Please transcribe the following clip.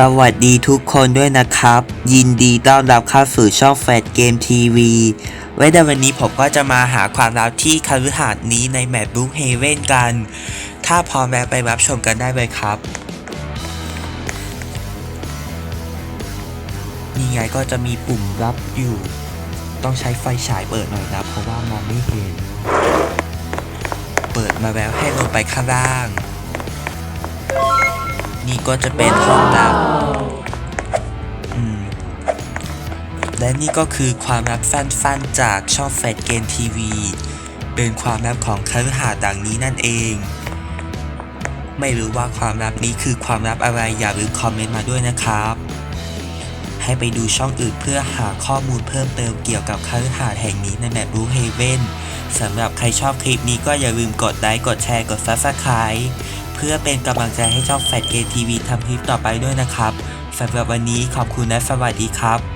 สวัสดีทุกคนด้วยนะครับ ยินดีต้อนรับเข้าสู่ช่องแฟดเกมทีวีไว้ในวันนี้ผมก็จะมาหาความลับที่คฤหาสน์นี้ในแมปบุ๊กเฮเว่นกัน ถ้าพร้อมแล้วไปรับชมกันได้เลยครับ นี่ไงก็จะมีปุ่มรับอยู่ ต้องใช้ไฟฉายเปิดหน่อยนะ เพราะว่ามองไม่เห็น เปิดมาแล้วให้ลงไปข้างล่าง ก็จะเป็นห้องลับและนี่ก็คือความลับสั้นๆจากช่องแฟดเกมทีวี เป็นความลับของคฤหาสน์ดังนี้นั่นเอง ไม่รู้ว่าความลับนี้คือความลับอะไรอย่าลืมคอมเมนต์มาด้วยนะครับ ให้ไปดูช่องอื่นเพื่อหาข้อมูลเพิ่มเติมเกี่ยวกับคฤหาสน์แห่งนี้ในแมปรูเฮเว่นสำหรับใครชอบคลิปนี้ก็อย่าลืมกดไลค์กดแชร์กด Subscribe เพื่อเป็นกำลังใจให้ช่องแฟดเกทีวีทำคลิปต่อไปด้วยนะครับสำหรับวันนี้ขอบคุณและสวัสดีครับ